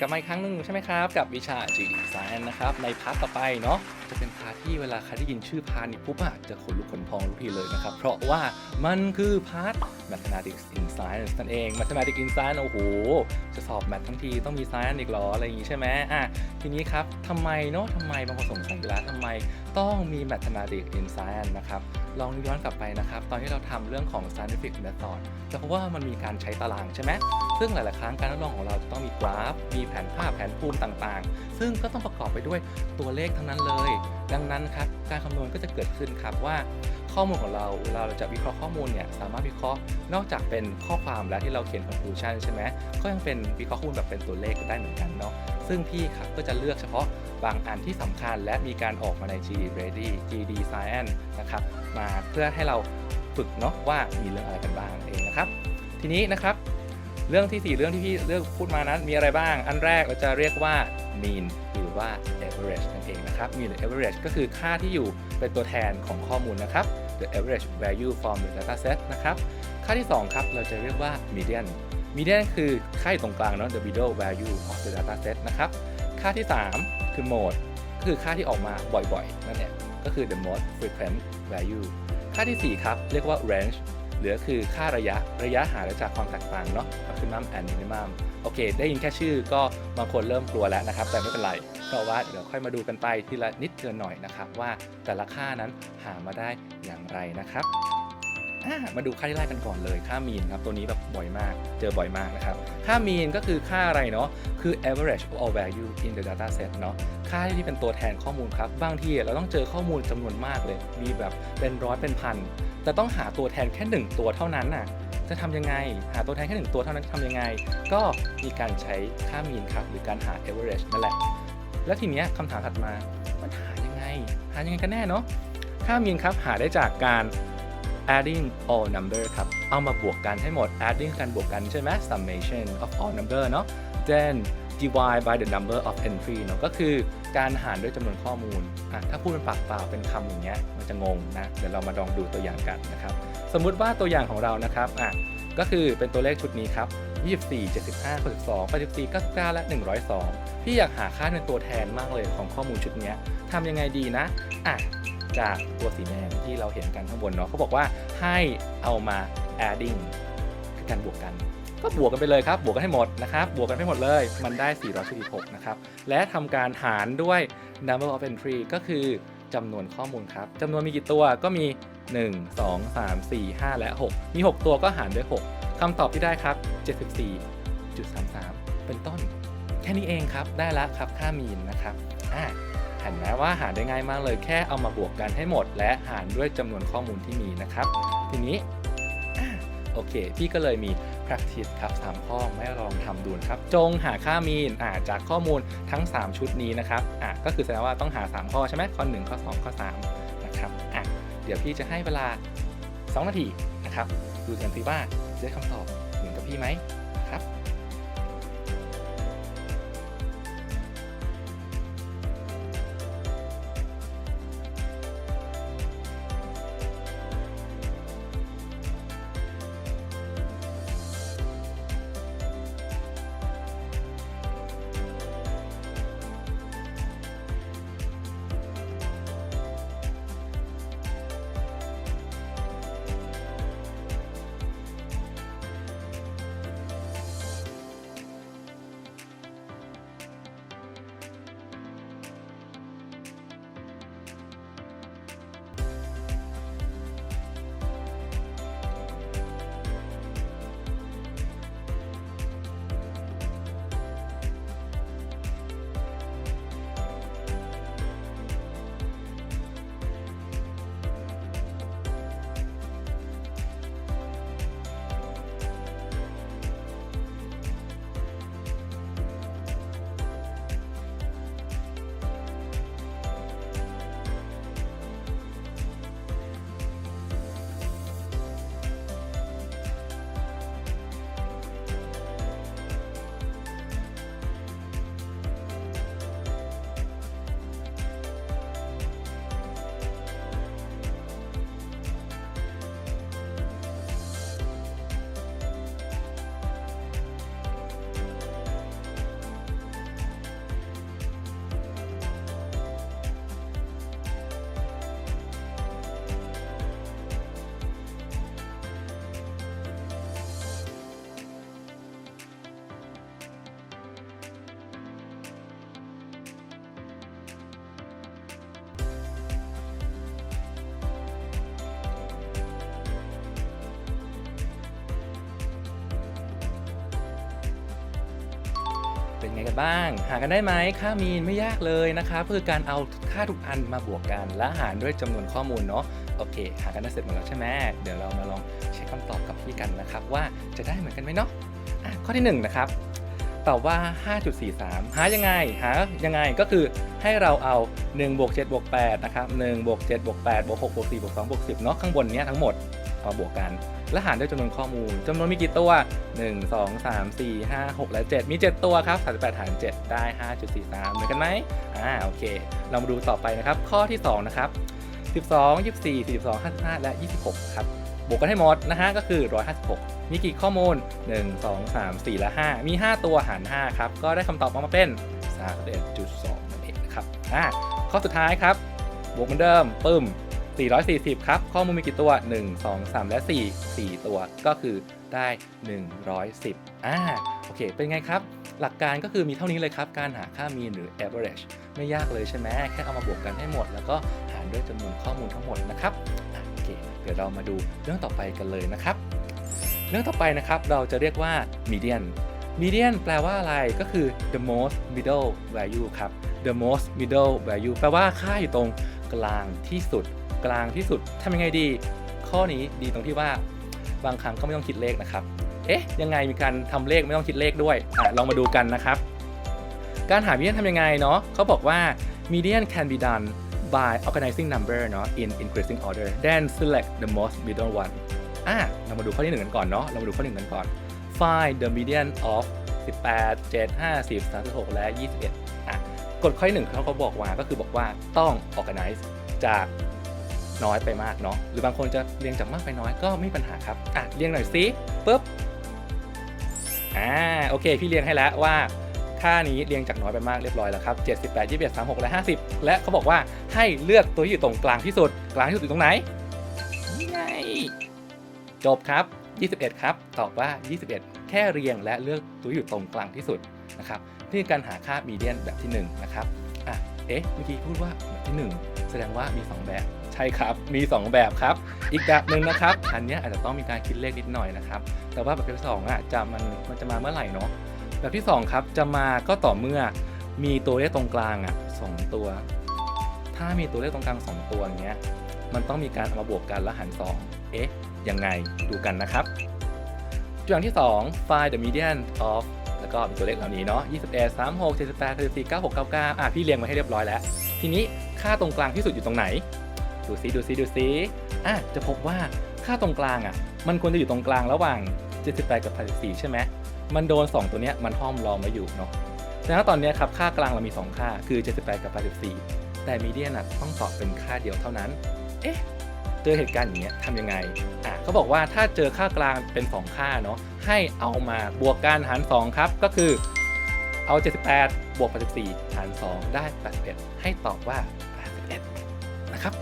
กลับมาอีกครั้งหนึ่งใช่ไหมครับ กับวิชา GD Science นะครับ ในพาร์ทต่อไปเนาะจะเป็นพาร์ทที่เวลาใครได้ยินชื่อพาร์ทนี้ปุ๊บอะจะขนลุกขนพองทุกทีเลยนะครับ เพราะว่ามันคือพาร์ท Mathematics in Science นั่นเอง Mathematics in Science โอ้โห จะสอบแมททั้งทีต้องมี Science อีกหรอ อะไรอย่างงี้ใช่ไหมอะทีนี้ครับทำไมเนาะทำไมบางคนสงสัยอยู่แล้วทำไมต้องมี Mathematics in Science นะครับลองย้อนกลับไปนะครับ ตอนที่เราทำเรื่องของ Scientific Method จะพบว่ามันมีการใช้ตารางใช่ไหมซึ่งหลาย ๆ ครั้งการทดลองของเราจะต้องมีกราฟ มีแผนภาพแผนภูมิต่าง ๆ ซึ่งก็ต้องประกอบไปด้วยตัวเลขทั้งนั้นเลย ดังนั้นครับการคำนวณก็จะเกิดขึ้นครับว่าข้อมูลของเราเราจะวิเคราะห์ข้อมูลเนี่ยสามารถวิเคราะห์นอกจากเป็นข้อความแล้วที่เราเขียน conclusion ใช่ไหมก็ยังเป็นวิเคราะห์ข้อมูลแบบเป็นตัวเลขได้เหมือนกันเนาะซึ่งพี่ครับก็จะเลือกเฉพาะบางอันที่สำคัญและมีการออกมาใน GD Ready GD Science นะครับมาเพื่อให้เราฝึกเนาะว่ามีเรื่องอะไรกันบ้างเองนะครับ ทีนี้นะครับ เรื่องที่ 4 เรื่องที่พี่เลือกพูดมานั้นมีอะไรบ้าง อันแรกเราจะเรียกว่า mean หรือว่า average นั่นเองนะครับ mean หรือ average ก็คือค่าที่อยู่เป็นตัวแทนของข้อมูลนะครับ the average value from the data set นะครับ ค่าที่ 2 ครับ เราจะเรียกว่า median median คือค่าอยู่ตรงกลางเนาะ the middle value of the data set นะครับ ค่าที่ 3 คือ mode ก็คือค่าที่ออกมาบ่อยๆ นั่นเอง ก็คือ the most frequent value ค่าทีสี่4 ครับ เรียกว่า range หรือคือค่าระยะระยะหางจากความแตกต่างเนาะ maximum and minimum โอเค ได้ยินแค่ชื่อก็บางคนเริ่มกลัวแล้วนะครับ แต่ไม่เป็นไรเพราะว่าเดี๋ยวค่อยมาดูกันไปทีละนิดทีละหน่อยนะครับ ว่าแต่ละค่านั้นหามาได้อย่างไรนะครับ มาดูค่าที่แรกกันก่อนเลยค่ามีนครับตัวนี้แบบบ่อยมากเจอบ่อยมากนะครับ ค่ามีนก็คือค่าอะไรเนาะคือ average of all value in the data set เนาะค่าที่เป็นตัวแทนข้อมูลครับ บางทีเราต้องเจอข้อมูลจำนวนมากเลย มีแบบเป็นร้อยเป็นพันแต่ต้องหาตัวแทนแค่ 1 ตัวเท่านั้นน่ะจะทำยังไง หาตัวแทนแค่1ตัวเท่านั้นทำยังไง ก็มีการใช้ค่ามีนครับ หรือการหา average นั่นแหละ แล้วทีเนี้ยคำถามถัดมา มันหายังไง หายังไงกันแน่เนาะค่ามีนครับหาได้จากการ adding all number ครับ เอามาบวกกันให้หมด adding กันบวกกันใช่ไหม summation of all number เนาะ then divide by the number of entry เนาะก็คือการหารด้วยจำนวนข้อมูลอะถ้าพูดเป็นปากเปล่าเป็นคำอย่างเงี้ยมันจะงงนะ เดี๋ยวเรามาลองดูตัวอย่างกันนะครับ สมมุติว่าตัวอย่างของเรานะครับอะก็คือเป็นตัวเลขชุดนี้ครับ 24 75 62 84 99 และ 102 พี่อยากหาค่าเป็นตัวแทนมากเลยของข้อมูลชุดนี้ทำยังไงดีนะอะ จากตัวสีแดงที่เราเห็นกันข้างบนเนาะเขาบอกว่าให้เอามา adding คือการบวกกัน ก็บวกกันไปเลยครับ บวกกันให้หมดนะครับ บวกกันให้หมดเลย มันได้ 476 นะครับ และทำการหารด้วย number of entry ก็คือจำนวนข้อมูลครับจำนวนมีกี่ตัวก็มี 1 2 3 4 5 และ 6 มี 6 ตัวก็หารด้วย 6คำตอบที่ได้ครับ 74.33 เป็นต้น แค่นี้เองครับ ได้แล้วครับค่ามีนนะครับอ่า เห็นไหมว่าหารได้ง่ายมากเลยแค่เอามาบวกกันให้หมด และหารด้วยจำนวนข้อมูลที่มีนะครับ ทีนี้โอเค พี่ก็เลยมี practice ครับ3ข้อไม่ลองทำดูนะครับ จงหาค่ามีนอาจากข้อมูลทั้ง 3 ชุดนี้นะครับอ่าก็คือแสดงว่าต้องหา 3 ข้อใช่ไหมข้อ 1 ข้อ 2 ข้อ 3 นะครับอะเดี๋ยวพี่จะให้เวลา 2 นาทีนะครับ ดูกันสิว่าจะได้คำตอบเหมือนกับพี่ไหม ไงกันบ้าง หากันได้ไหมค่ามีนไม่ยากเลยนะครับคือการเอาค่าทุกอันมาบวกกัน และหารด้วยจำนวนข้อมูลเนาะโอเค หากันได้เสร็จหมดแล้วใช่ไหมเดี๋ยวเรามาลองเช็คคำตอบกับพี่กันนะครับ ว่าจะได้เหมือนกันไหมเนาะะข้อที่หนึ่งนะครับตอบว่า 5.43 หายังไง หายังไงก็คือให้เราเอา1บวก7บวก8นะครับ1บวก7บวก8บวก6บวก4บวก2บวก10เนาะข้างบนเนี้ยทั้งหมด มาบวกกัน และหารด้วยจำนวนข้อมูลจำนวนมีกี่ตัว 1 2 3 4 5 6 และ 7 มี 7 ตัวครับ 38 หาร 7 ได้ 5.43 เหมือนกันไหมอ่าโอเค เรามาดูต่อไปนะครับ ข้อที่ 2 นะครับ 12 24 42 55 และ 26 ครับบวกกันให้หมดนะฮะก็คือ 156 มีกี่ข้อมูล 1 2 3 4 และ 5 มี 5 ตัวหาร 5 ครับ ก็ได้คำตอบออกมาเป็น 31.2นั่นเองนะครับอ่าข้อสุดท้ายครับบวกเหมือนเดิมปึ้ม 440 ครับ ข้อมูลมีกี่ตัว 1 2 3 และ 4 4 ตัวก็คือได้ 110อ่าโอเค เป็นไงครับ หลักการก็คือมีเท่านี้เลยครับ การหาค่า mean หรือ average ไม่ยากเลยใช่ไหมแค่เอามาบวกกันให้หมด แล้วก็หารด้วยจำนวนข้อมูลทั้งหมดนะครับโอเคเดี๋ยวเรามาดูเรื่องต่อไปกันเลยนะครับ เรื่องต่อไปนะครับเราจะเรียกว่า median median แปลว่าอะไรก็คือ the most middle value ครับ the most middle value แปลว่าค่าอยู่ตรงกลางที่สุด กลางที่สุดทำยังไงดี ข้อนี้ดีตรงที่ว่าบางครั้งก็ไม่ต้องคิดเลขนะครับ เอ๊ะ ยังไงมีการทำเลขไม่ต้องคิดเลขด้วยอะลองมาดูกันนะครับ การหา median ทำยังไงเนาะเขาบอกว่า median can be done by organizing number เนาะ in increasing order then select the most middle one อะเรามาดูข้อที่หนึ่งกันก่อนเนาะเรามาดูข้อหนึ่งกันก่อน find the median of 18 7 50 36 และ 21อะกฎข้อที่หนึ่งเขาก็บอกว่าก็คือบอกว่าต้อง organize จาก น้อยไปมากเนาะหรือบางคนจะเรียงจากมากไปน้อยก็ไม่มีปัญหาครับอะเรียงหน่อยสิปุ๊บอ่าโอเค พี่เรียงให้แล้วว่าค่านี้เรียงจากน้อยไปมากเรียบร้อยแล้วครับ78 21 36 และ 50 และเขาบอกว่าให้เลือกตัวที่อยู่ตรงกลางที่สุด กลางที่สุดอยู่ตรงไหนนี่ไงจบครับ 21 ครับ ตอบว่า 21 แค่เรียงและเลือกตัวอยู่ตรงกลางที่สุดนะครับนี่คือการหาค่ามีเดียนแบบที่ 1 นะครับอะเอ๊ะเมื่อกี้พูดว่าแบบที่ 1 แสดงว่ามี 2 แบบ ช่ครับ มี 2 แบบครับ อีกแบบหนึ่งนะครับ อันนี้อาจจะต้องมีการคิดเลขนิดหน่อยนะครับ แต่ว่าแบบที่สองอะจะมันมันจะมาเมื่อไหร่เนาะ แบบที่ 2 ครับ จะมาก็ต่อเมื่อมีตัวเลขตรงกลางอะสองตัว ถ้ามีตัวเลขตรงกลาง 2 ตัวอย่างเงี้ย มันต้องมีการเอามาบวกกันแล้วหาร2เอ๊ะ ยังไง ดูกันนะครับตัวอย่างที่ 2 find the median of แล้วก็มีตัวเลขเหล่านี้เนาะ21 36 78 44 96 99อะพี่เรียงมาให้เรียบร้อยแล้ว ทีนี้ค่าตรงกลางที่สุดอยู่ตรงไหน ดูซิดูซิดูซิอะจะพบว่าค่าตรงกลางอะ มันควรจะอยู่ตรงกลางระหว่าง 78 กับ 84 ใช่ไหมมันโดน 2 ตัวเนี้ยมันห้อมล้อมไว้อยู่เนาะแต่ถ้าตอนเนี้ยครับค่ากลางเรามี 2 ค่าคือ 78 กับ 84 แต่มีเดียนอะต้องตอบเป็นค่าเดียวเท่านั้น เอ๊ะเจอเหตุการณ์อย่างเงี้ยทำยังไงอะเขาบอกว่าถ้าเจอค่ากลางเป็น 2 ค่าเนาะให้เอามาบวกกันหาร 2 ครับ ก็คือเอา 78 บวก 84 หาร 2 ได้ 81 ให้ตอบว่า 81 นะครับ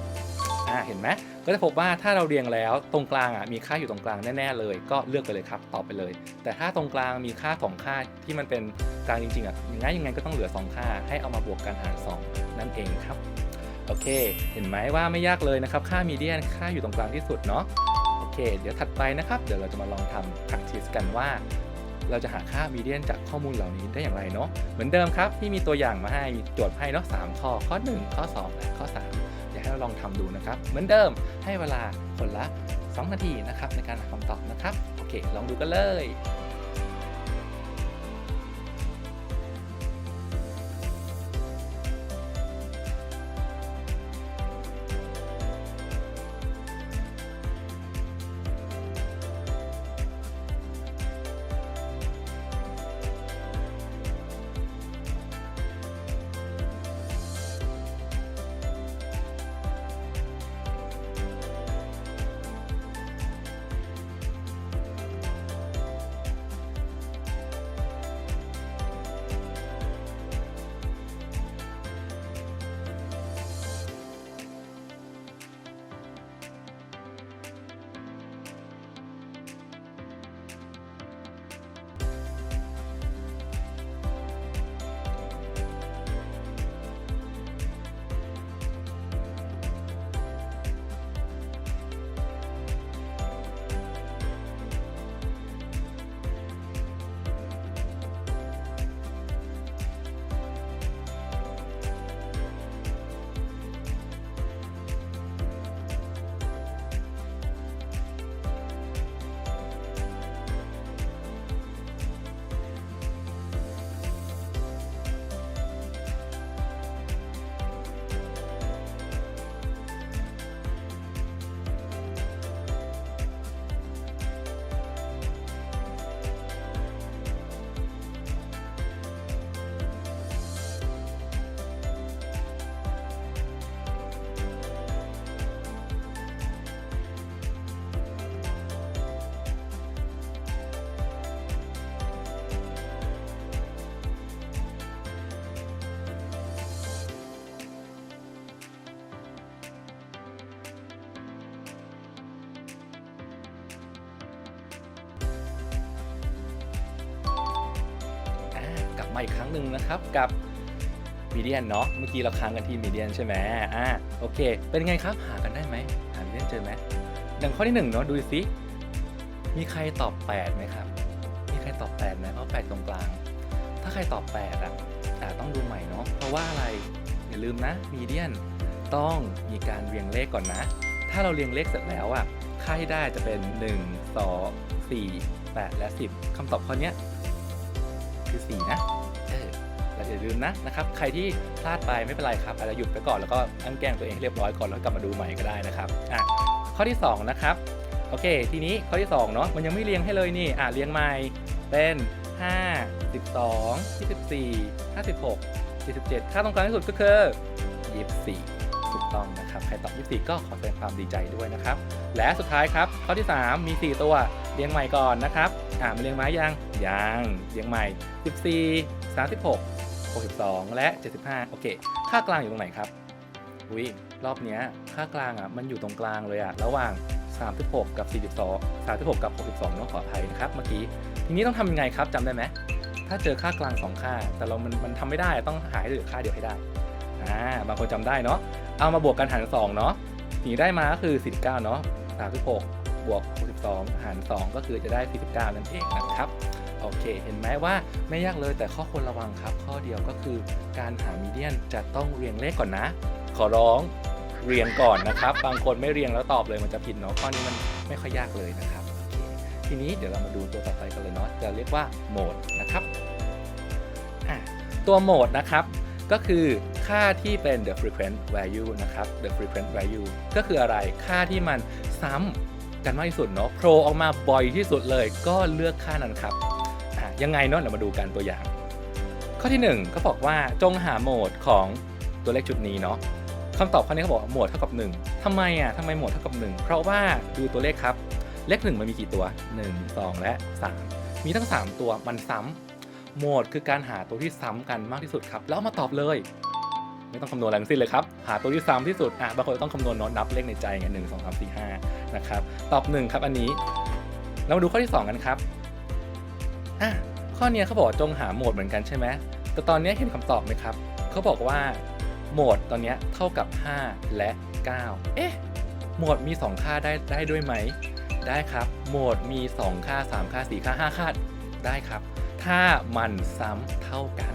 อ่าเห็นไหมก็จะพบว่าถ้าเราเรียงแล้วตรงกลางอะมีค่าอยู่ตรงกลางแน่ๆเลย ก็เลือกไปเลยครับตอบไปเลย แต่ถ้าตรงกลางมีค่าสองค่าที่มันเป็นกลางจริงๆอะยังไงยังไงก็ต้องเหลือ 2 ค่า ให้เอามาบวกกันหาร 2 นั่นเองครับโอเค เห็นไหมว่าไม่ยากเลยนะครับ ค่ามีเดียนค่าอยู่ตรงกลางที่สุดเนาะโอเค เดี๋ยวถัดไปนะครับ เดี๋ยวเราจะมาลองทำ practice กันว่า เราจะหาค่ามีเดียนจากข้อมูลเหล่านี้ได้อย่างไรเนาะเหมือนเดิมครับที่มีตัวอย่างมาให้มีโจทย์ให้เนาะสามข้อข้อ 1 ข้อ 2 และข้อ 3 ลองทำดูนะครับ เหมือนเดิมให้เวลาคนละ 2 นาทีนะครับในการหาคำตอบนะครับ โอเค ลองดูกันเลย มาอีกครั้งหนึ่งนะครับกับมีเดียนเนาะเมื่อกี้เราค้างกันที่มีเดียนใช่ไหมอ่าโอเค เป็นไงครับหากันได้ไหมหามีเดียนเจอไหมดังข้อที่หนึ่งเนาะดูสิมีใครตอบ8ไหมครับมีใครตอบ8ไหมเพราะ8ตรงกลาง ถ้าใครตอบ8อะอ่ต้องดูใหม่เนาะเพราะว่าอะไรอย่าลืมนะมีเดียนต้องมีการเรียงเลขก่อนนะ ถ้าเราเรียงเลขเสร็จแล้วอะค่าที่ได้จะเป็น 1 2 4 8 และ 10คำตอบข้อนี้คือ 4 นะ อย่าลืมนะนะครับใครที่พลาดไปไม่เป็นไรครับอาจจะหยุดไปก่อนแล้วก็อั้นแกล้งตัวเองให้เรียบร้อยก่อนแล้วกลับมาดูใหม่ก็ได้นะครับอะข้อที่ 2 นะครับโอเค ทีนี้ข้อที่2เนาะมันยังไม่เรียงให้เลยนี่อะเรียงใหม่เป็น5 12 24 56 47 ค่าตรงกลางที่สุดก็คือ24ถูกต้องนะครับ ใครตอบ24 ก็ขอแสดงความดีใจด้วยนะครับ และสุดท้ายครับ ข้อที่ 3 มี 4 ตัว เรียงใหม่ก่อนนะครับอ่ามาเรียงไม้ยังยังเรียงใหม่ 14 36 62 และ 75 โอเค ค่ากลางอยู่ตรงไหนครับอุ้ยรอบเนี้ยค่ากลางอะมันอยู่ตรงกลางเลยอะระหว่าง 36 กับ 42 36 กับ 62ต้องขออภัยนะครับเมื่อกี้ ทีนี้ต้องทำยังไงครับจำได้ไหมถ้าเจอค่ากลาง 2 ค่า แต่เรามันมันทำไม่ได้ต้องหาให้เหลือค่าเดียวให้ได้อ่าบางคนจำได้เนาะเอามาบวกกันหาร2เนาะสิ่งที่ได้มาก็คือ 49 เนาะ36 บวก 62 หาร 2 ก็คือจะได้ 49 นั่นเองนะครับ อเค เห็นไหมว่าไม่ยากเลยแต่ข้อควรระวังครับ ข้อเดียวก็คือการหามีเดียนจะต้องเรียงเลขก่อนนะ ขอร้องเรียงก่อนนะครับ บางคนไม่เรียงแล้วตอบเลยมันจะผิดเนาะข้อนี้มันไม่ค่อยยากเลยนะครับ ทีนี้เดี๋ยวเรามาดูตัวต่อไปกันเลยเนาะจะเรียกว่าโหมดนะครับตัวโหมดนะครับก็คือค่าที่เป็น the frequent value นะครับ the frequent value ก็คืออะไรค่าที่มันซ้ำกันมากที่สุดเนาะโผล่ออกมาบ่อยที่สุดเลย ก็เลือกค่านั้นครับ ยังไงเนาะเรามาดูกันตัวอย่าง ข้อที่1ก็บอกว่าจงหาโหมดของตัวเลขจุดนี้เนาะคำตอบข้อนี้เขาบอกโหมดเท่ากับ 1ทำไมอะทำไมโหมดเท่ากับ 1 เพราะว่าดูตัวเลขครับ เลข 1 มันมีกี่ตัว 1 2 และ 3 มีทั้ง 3 ตัวมันซ้ำโหมดคือการหาตัวที่ซ้ำกันมากที่สุดครับ แล้วามาตอบเลย ไม่ต้องคำนวณอะไรทั้งสิ้นเลยครับ หาตัวที่ซ้ำที่สุดอะบางคนต้องคำนวณเนาะนับเลขในใจไงหนึ่งสองสามสี่ห้านะครับ ตอบ 1 ครับอันนี้ เรามาดูข้อที่ 2 กันครับ อะข้อนี้เขาบอกจงหาโหมดเหมือนกันใช่ไหมแต่ตอนนี้เห็นคำตอบไหมครับเขาบอกว่าโหมดตอนนี้เท่ากับ 5 และ 9 เอ๊ะโหมดมี 2 ค่าได้ได้ด้วยไหม ได้ครับ โหมดมี 2 ค่า 3 ค่า 4 ค่า 5 ค่า ได้ครับ ถ้ามันซ้ำเท่ากัน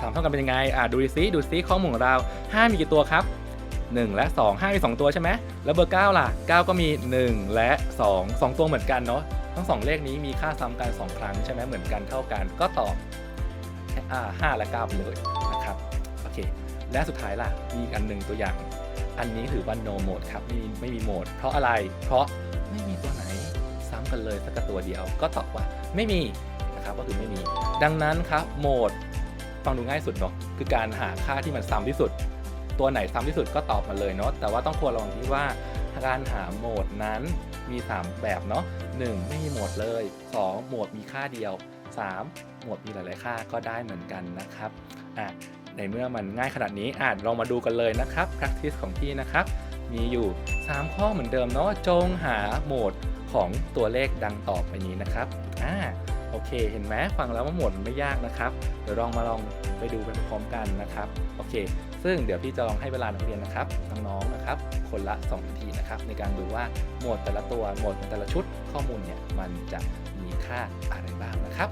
ซ้ำเท่ากันเป็นยังไง อะดูซิดูซิข้อมูลของเรา 5 มีกี่ตัวครับ 1 และ 2 5 มี 2 ตัวใช่ไหมแล้วเบอร์ 9 ล่ะ 9 ก็มี 1 และ 2 2 ตัวเหมือนกันเนาะ ทั้ง2เลขนี้มีค่าซ้ำกัน2 ครั้งใช่ไหมเหมือนกันเท่ากันก็ตอบอ่า5และ9ไปเลยนะครับโอเคและสุดท้ายล่ะมีอันหนึ่งตัวอย่าง อันนี้ถือว่า no mode ครับไม่มีไม่มีโหมด เพราะอะไรเพราะไม่มีตัวไหนซ้ำกันเลยสักตัวเดียว ก็ตอบว่าไม่มีนะครับก็คือไม่มี ดังนั้นครับโหมดฟังดูง่ายสุดเนาะคือการหาค่าที่มันซ้ำที่สุด ตัวไหนซ้ำที่สุดก็ตอบมาเลยเนาะแต่ว่าต้องควรระวังที่ว่าการหาโหมดนั้น มี 3 แบบเนาะ1ไม่มีโหมดเลย 2 โหมดมีค่าเดียว 3 โหมดมีหลาย ๆ ค่าก็ได้เหมือนกันนะครับอะในเมื่อมันง่ายขนาดนี้อะลองมาดูกันเลยนะครับ practice ของพี่นะครับ มีอยู่ 3 ข้อเหมือนเดิมเนาะจงหาโหมดของตัวเลขดังต่อไปนี้นะครับอ่าโอเค เห็นไหมฟังแล้วว่าโหมดมันไม่ยากนะครับ เดี๋ยวลองมาลองไปดูกันพร้อมกันนะครับ โอเค ซึ่งเดี๋ยวพี่จะลองให้เวลานักเรียนนะครับน้องๆนะครับ คนละ 2 นาทีนะครับ ในการดูว่าโหมดแต่ละตัวโหมดแต่ละชุดข้อมูลเนี่ยมันจะมีค่าอะไรบ้างนะครับ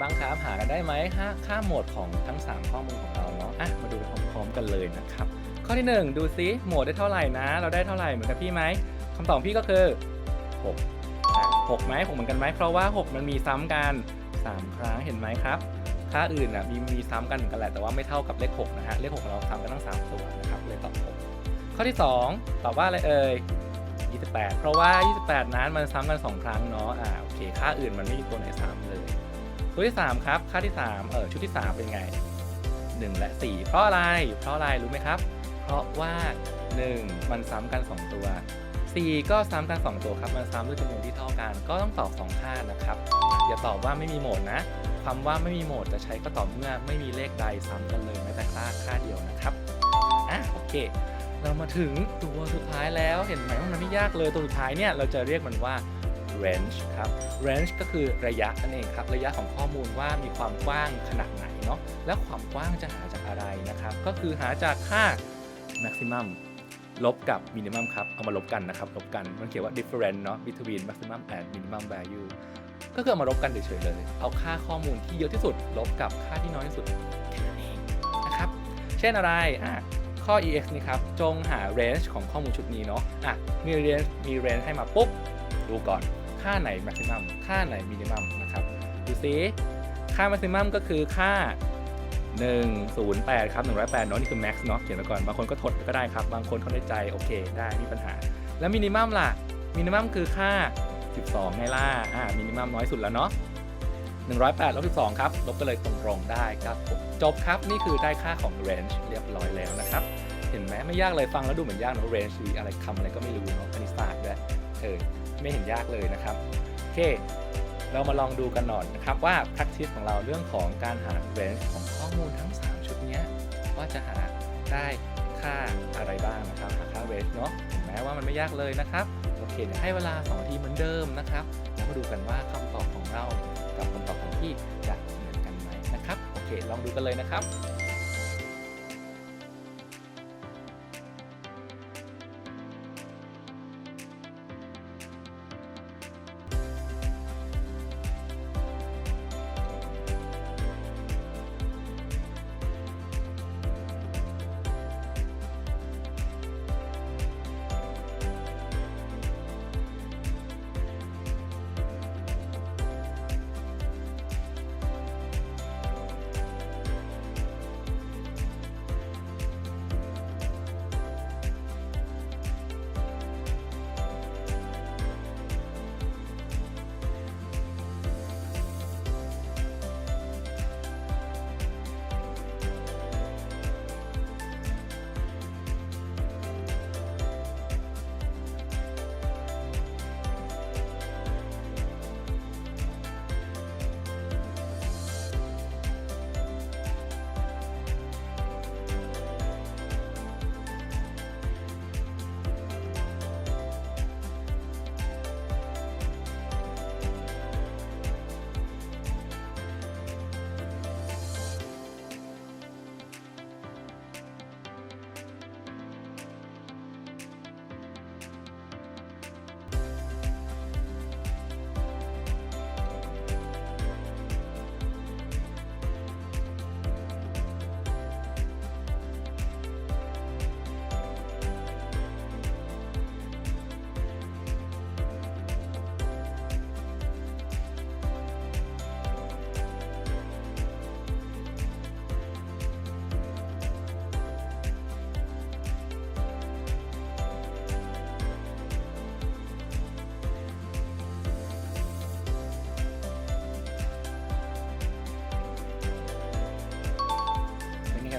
บ้างครับ หากันได้ไหมค่าค่าโหมดของทั้ง 3 ข้อมูลของเราเนาะอะมาดูพร้อมๆกันเลยนะครับ ข้อที่ 1 ดูซิโหมดได้เท่าไหร่นะ เราได้เท่าไหร่เหมือนกับพี่ไหมคำตอบพี่ก็คือ6อะ6ไหม6เหมือนกันไหมเพราะว่า 6 มันมีซ้ำกัน 3 ครั้งเห็นไหมครับ ค่าอื่นอะมีมีซ้ำกันเหมือนกันแหละแต่ว่าไม่เท่ากับเลข6นะฮะเลข6ของเราซ้ำกันทั้ง3ตัวนะครับเลยตอบ6ข้อที่ 2 ตอบว่าอะไรเอ่ย28 เพราะว่า 28 นั้นมันซ้ำกัน 2 ครั้งเนาะอ่าโอเค ค่าอื่นมันไม่มีตัวไหนซ้ำ ตัวที่ 3 ครับ ค่าที่ 3 เออชุดที่ 3 เป็นไง 1 และ 4 เพราะอะไร เพราะอะไรรู้ไหมครับ เพราะว่า 1 มันซ้ำกัน 2 ตัว 4 ก็ซ้ำกัน 2 ตัวครับ มันซ้ำด้วยจำนวนที่เท่ากัน ก็ต้องตอบ 2 ค่านะครับ อย่าตอบว่าไม่มีโหมดนะคำว่าไม่มีโหมดจะใช้ก็ต่อเมื่อไม่มีเลขใดซ้ำกันเลยแม้แต่ค่าค่าเดียวนะครับ อะโอเค เรามาถึงตัวสุดท้ายแล้ว เห็นไหมว่ามันไม่ยากเลย ตัวสุดท้ายเนี่ยเราจะเรียกมันว่า range ครับ range ก็คือระยะนั่นเองครับ ระยะของข้อมูลว่ามีความกว้างขนาดไหนเนาะ และความกว้างจะหาจากอะไรนะครับ ก็คือหาจากค่า maximum ลบกับ minimum ครับ เอามาลบกันนะครับ ลบกัน มันเขียนว่า difference เนาะ between maximum and minimum value ก็คือเอามาลบกันเฉยๆเลย เอาค่าข้อมูลที่เยอะที่สุด ลบกับค่าที่น้อยที่สุดแค่นั้นเองนะครับ เช่นอะไร อะข้อ ex นี่ครับ จงหา range ของข้อมูลชุดนี้เนาะ อะ มี range มี range ให้มาปุ๊บ ดูก่อน ค่าไหน maximum ค่าไหน minimum นะครับดูซิค่า maximum ก็คือค่า 108 ครับ 108เนาะนี่คือ max เนาะเขียนไว้ก่อน บางคนก็ทดก็ได้ครับ บางคนเขาได้ใจ โอเค ได้ไมมีปัญหา แล้ว minimum ล่ะ minimum คือค่า 12ไงล่ะ อ่า minimum น้อยสุดแล้วเนาะ108ลบ12 ครับ ลบไปเลยตรงๆได้ครับผมจบครับ นี่คือได้ค่าของ range เรียบร้อยแล้วนะครับ เห็นไหมไม่ยากเลยฟังแล้วดูเหมือนยากนะ range คืออะไรคำอะไรก็ไม่รู้เนาะคณิตศาสตร์ด้วยเออ ไม่เห็นยากเลยนะครับ โอเค เรามาลองดูกันหน่อยนะครับว่า practice ของเราเรื่องของการหา range ของข้อมูลทั้ง 3 ชุดนี้ว่าจะหาได้ค่าอะไรบ้างนะครับหาค่า range เนาะเห็นไหมว่ามันไม่ยากเลยนะครับ โอเคให้เวลา2นาทีเหมือนเดิมนะครับ แล้วมาดูกันว่าคำตอบของเรากับคำตอบของพี่จะเหมือนกันไหมนะครับ โอเค ลองดูกันเลยนะครับ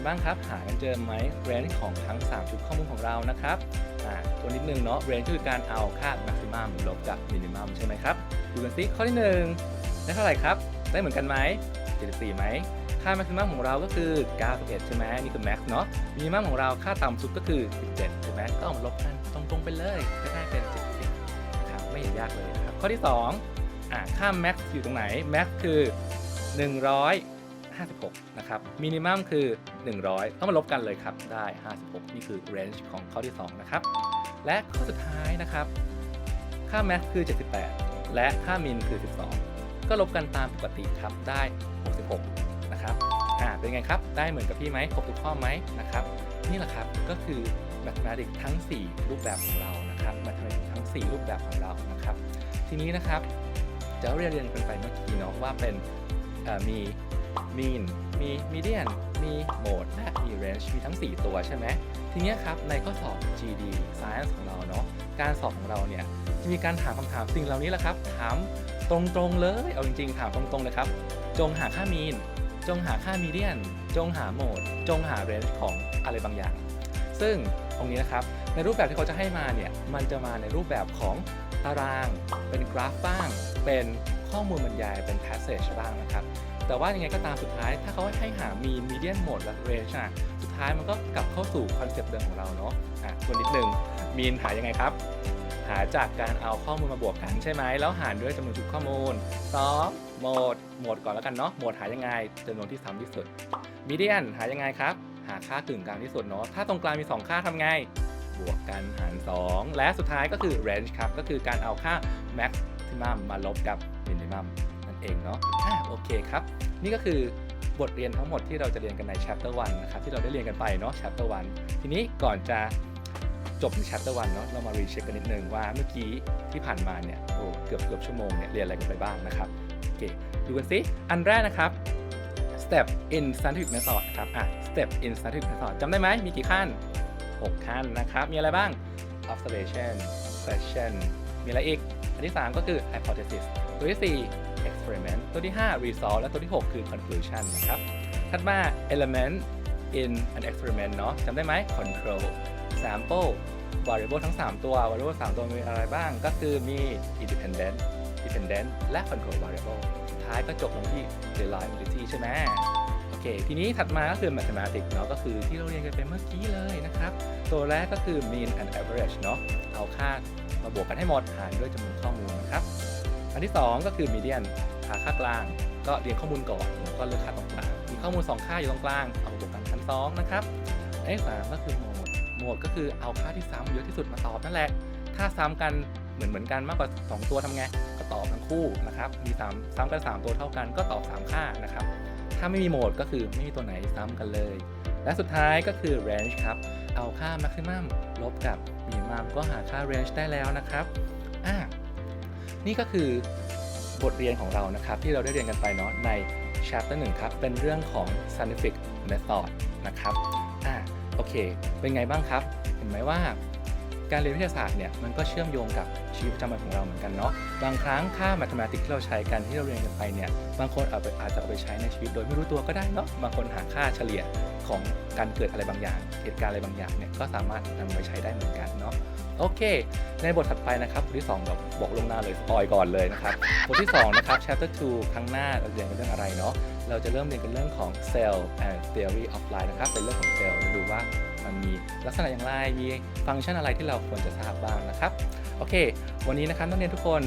บ้างครับ หากันเจอไหม range ของทั้ง 3 ชุดข้อมูลของเรานะครับอ่าตัวนิดนึงเนาะ range คือการเอาค่า maximum ลบกับ minimum ใช่ไหมครับ ดูกันซิข้อที่1ได้เท่าไหร่ครับ ได้เหมือนกันไหม74ไหมค่า maximum ของเราก็คือ 91 ใช่ไหมนี่คือ max เนาะ minimum ของเราค่าต่ำสุดก็คือ 17 ใช่ไหมก็เอามาลบกันตรงๆไปเลย ก็ได้เป็น70นะครับไม่ยากเลยนะครับ ข้อที่2อ่าค่า max อยู่ตรงไหน max คือ 56 นะครับ minimum คือ 100 ต้องมาลบกันเลยครับ ได้ 56 นี่คือ range ของข้อที่ 2 นะครับ และข้อสุดท้ายนะครับ ค่า max คือ 78 และค่า min คือ 12 ก็ลบกันตามปกติครับ ได้ 66 นะครับอ่าเป็นไงครับ ได้เหมือนกับพี่ไหมครบทุกข้อไหมนะครับ นี่แหละครับก็คือ mathematics ทั้ง 4 รูปแบบของเรานะครับ mathematics ทั้ง 4 รูปแบบของเรานะครับ ทีนี้นะครับจะเรียนเรียนกันไปเมื่อกี้เนาะว่าเป็นมี mean มี median มี mode และมี range มีทั้ง 4 ตัวใช่ไหม ทีนี้ครับ ในข้อสอบ GD Science ของเราเนาะ การสอบของเราเนี่ย จะมีการถามคำถามสิ่งเหล่านี้แหละครับ ถามตรงๆเลย เอาจริงๆ ถามตรงๆเลยครับ จงหาค่า mean จงหาค่า median จงหา mode จงหา range ของอะไรบางอย่าง ซึ่งตรงนี้นะครับ ในรูปแบบที่เขาจะให้มาเนี่ย มันจะมาในรูปแบบของตาราง เป็นกราฟบ้าง เป็นข้อมูลบรรยาย เป็น passage บ้างนะครับ แต่ว่ายังไงก็ตามสุดท้าย ถ้าเขาให้หา mean median mode และ range อะสุดท้ายมันก็กลับเข้าสู่คอนเซปต์เดิมของเราเนาะอะทวนนิดนึง mean หายังไงครับ หาจากการเอาข้อมูลมาบวกกันใช่ไหมแล้วหารด้วยจำนวนชุดข้อมูล2โหมดโหมดก่อนแล้วกันเนาะโหมดหายังไงจำนวนที่ซ้ำที่สุด median หายังไงครับ หาค่ากึ่งกลางที่สุดเนาะถ้าตรงกลางมี 2 ค่าทำไง บวกกันหาร 2 และสุดท้ายก็คือ range ครับ ก็คือการเอาค่า maximum มาลบกับ minimum นั่น เองเนาะอะโอเคครับ นี่ก็คือบทเรียนทั้งหมดที่เราจะเรียนกันใน chapter 1นะครับที่เราได้เรียนกันไปเนาะ chapter 1 ทีนี้ก่อนจะจบใน chapter 1เนาะเรามารีเช็คกันนิดนึงว่าเมื่อกี้ที่ผ่านมาเนี่ยโอ้เกือบเกือบชั่วโมงเนี่ยเรียนอะไรกันไปบ้างนะครับโอเคดูกันสิอันแรกนะครับ step in scientific method ครับอะ step in scientific method จำได้ไหมมีกี่ขั้น 6 ขั้นนะครับ มีอะไรบ้าง observation question มีอะไรอีก อันที่ 3 ก็คือ hypothesis ตัวที่ 4 experiment ตัวที่ 5 result และตัวที่ 6 คือ conclusion นะครับ ถัดมา element in an experiment เนาะจำได้ไหม control sample variable ทั้ง 3 ตัว variable 3 ตัวมีอะไรบ้าง ก็คือมี independent dependent และ control variable สุดท้ายก็จบลงที่ reliability ใช่ไหมโอเค ทีนี้ถัดมาก็คือ mathematics เนาะ ก็คือที่เราเรียนกันไปเมื่อกี้เลยนะครับ ตัวแรกก็คือ mean and average เนาะ เอาค่ามาบวกกันให้หมดหารด้วยจำนวนข้อมูลนะครับ อันที่ 2 ก็คือ median หาค่ากลาง ก็เรียงข้อมูลก่อนแล้วก็เลือกค่าตรงกลางมีข้อมูล 2 ค่าอยู่ตรงกลางเอามาบวกกันหาร2นะครับอันที่สามก็คือ mode mode ก็คือเอาค่าที่ซ้ำเยอะที่สุดมาตอบนั่นแหละ ถ้าซ้ำกันเหมือนเหมือนกันมากกว่า 2 ตัวทำไงก็ตอบทั้งคู่นะครับมี3ซ้ำกัน 3 ตัวเท่ากันก็ตอบ 3 ค่านะครับถ้าไม่มีโหมดก็คือไม่มีตัวไหนซ้ำกันเลย และสุดท้ายก็คือ range ครับเอาค่า maximum ลบกับ minimum ก็หาค่า range ได้แล้วนะครับอ่านี่ก็คือ บทเรียนของเรานะครับที่เราได้เรียนกันไปเนาะใน chapter 1ครับ เป็นเรื่องของ scientific method นะครับ อ่า โอเค เป็นไงบ้างครับ เห็นไหมว่า การเรียนวิทยาศาสตร์เนี่ยมันก็เชื่อมโยงกับชีวิตประจำวันของเราเหมือนกันเนาะบางครั้งค่า mathematics ที่เราใช้กันที่เราเรียนกันไปเนี่ยบางคนอาจจะอาจจะเอาไปใช้ในชีวิตโดยไม่รู้ตัวก็ได้เนาะบางคนหาค่าเฉลี่ยของการเกิดอะไรบางอย่าง เหตุการณ์อะไรบางอย่างเนี่ยก็สามารถนำไปใช้ได้เหมือนกันเนาะโอเค ในบทถัดไปนะครับบทที่2เราบอกลงหน้าเลยสปอยก่อนเลยนะครับบทที่2นะครับ chapter 2 ครั้งหน้าเราเรียนกันเรื่องอะไรเนาะเราจะเริ่มเรียนกันเรื่องของ cell and theory of life นะครับเป็นเรื่องของเซลล์จะดูว่า มันมีลักษณะอย่างไร มีฟังก์ชันอะไรที่เราควรจะทราบบ้างนะครับ โอเค วันนี้นะครับนักเรียนทุกคน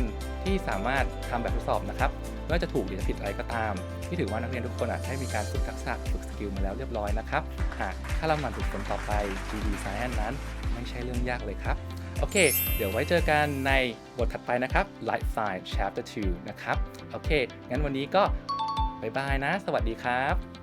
ที่สามารถทำแบบทดสอบนะครับไม่ว่าจะถูกหรือจะผิดอะไรก็ตาม ที่ถือว่านักเรียนทุกคนอาจได้มีการฝึกทักษะฝึกสกิลมาแล้วเรียบร้อยนะครับ หากถ้าเราหมั่นฝึกฝนต่อไป GD Science นั้นไม่ใช่เรื่องยากเลยครับโอเค เดี๋ยวไว้เจอกันในบทถัดไปนะครับ Life Science Chapter 2 นะครับ โอเค งั้นวันนี้ก็บายบายนะ สวัสดีครับ